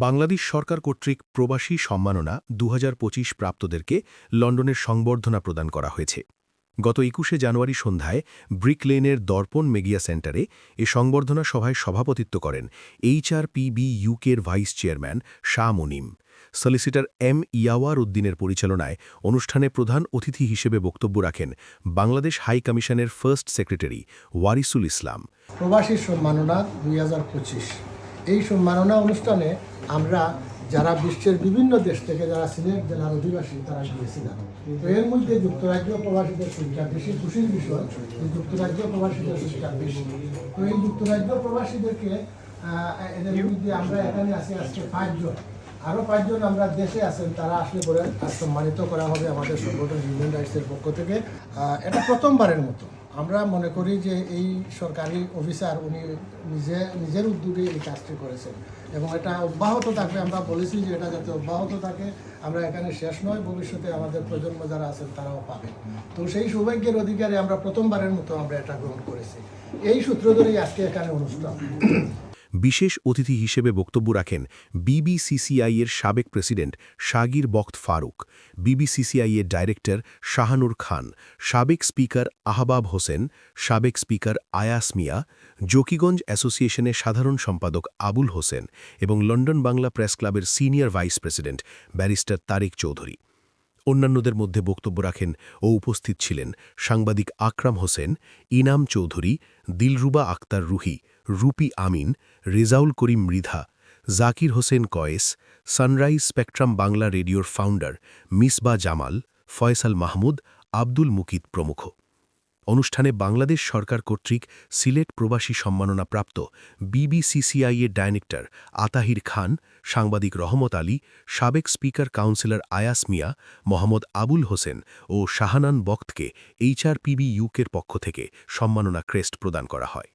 বাংলাদেশ সরকার কর্তৃক প্রবাসী সম্মাননা দু হাজার পঁচিশ প্রাপ্তদেরকে লন্ডনের সংবর্ধনা প্রদান করা হয়েছে। গত একুশে জানুয়ারি সন্ধ্যায় ব্রিক লেনের দর্পণ মেগিয়া সেন্টারে এ সংবর্ধনা সভায় সভাপতিত্ব করেন এইচআরপিবি ইউকের vice chairman Shah Munim. Solicitor M Yawar উদ্দিনের পরিচালনায় অনুষ্ঠানে প্রধান অতিথি হিসেবে বক্তব্য রাখেন বাংলাদেশ হাই কমিশনের ফার্স্ট সেক্রেটারি ওয়ারিসুল ইসলাম। প্রবাসী সম্মাননা দুই হাজার পঁচিশ। এই সম্মাননা অনুষ্ঠানে আমরা যারা বিশ্বের বিভিন্ন দেশ থেকে যারা সিলেট জেলার অধিবাসী, তারা গিয়েছিলাম। তো এর মধ্যে যুক্তরাজ্য প্রবাসীদের সংখ্যা বেশি, খুশির বিষয় যুক্তরাজ্য প্রবাসীদের সংখ্যা বেশি। তো এই যুক্তরাজ্য প্রবাসীদেরকে এদের মধ্যে আমরা এখানে আছি আজকে পাঁচজন। আরও পাঁচজন আমরা দেশে আছেন, তারা আসলে আজ সম্মানিত করা হবে আমাদের সংগঠন হিউম্যান রাইটসের পক্ষ থেকে। এটা প্রথমবারের মতো। আমরা মনে করি যে এই সরকারি অফিসার উনি নিজে, নিজের উদ্যোগে এই কাজটি করেছেন। এবং এটা অব্যাহত থাকবে, আমরা বলেছি যে এটা যাতে অব্যাহত থাকে, আমরা এখানে শেষ নয়, ভবিষ্যতে আমাদের প্রজন্ম যারা আছেন তারাও পাবে তো সেই সৌভাগ্যের অধিকারে আমরা প্রথমবারের মতো আমরা এটা গ্রহণ করেছি। এই সূত্র ধরেই আজকে এখানে অনুষ্ঠান। বিশেষ অতিথি হিসেবে বক্তব্য রাখেন বিবিসিসিআই এর সাবেক প্রেসিডেন্ট শাগির বখত ফারুক, বিবিসিসিআই এর ডাইরেক্টর শাহানুর খান, সাবেক স্পিকার আহবাব হোসেন, সাবেক স্পিকার আয়াস মিয়া, জকিগঞ্জ অ্যাসোসিয়েশনের সাধারণ সম্পাদক আবুল হোসেন এবং লন্ডন বাংলা প্রেস ক্লাবের senior vice president barrister Tarek Chowdhury. অন্যান্যদের মধ্যে বক্তব্য রাখেন ও উপস্থিত ছিলেন সাংবাদিক আকরাম হোসেন, ইনাম চৌধুরী, দিলরুবা আক্তার রুহি রুপি আমিন, রেজাউল করিম মৃধা, জাকির হোসেন কয়েস, সানরাইজ স্পেকট্রাম বাংলা রেডিওর ফাউন্ডার মিসবা জামাল, ফয়সাল মাহমুদ, আব্দুল মুকিত প্রমুখ। অনুষ্ঠানে বাংলাদেশ সরকার কর্তৃক সিলেট প্রবাসী সম্মাননা প্রাপ্ত বিবিসিসিআই এর ডাইরেক্টর আতাহির খান, সাংবাদিক রহমত আলী, সাবেক স্পিকার কাউন্সিলর আয়াস মিয়া, মোহাম্মদ আবুল হোসেন ও শাহানান বক্তকে এইচআরপিবি ইউকের পক্ষ থেকে সম্মাননা ক্রেস্ট প্রদান করা হয়।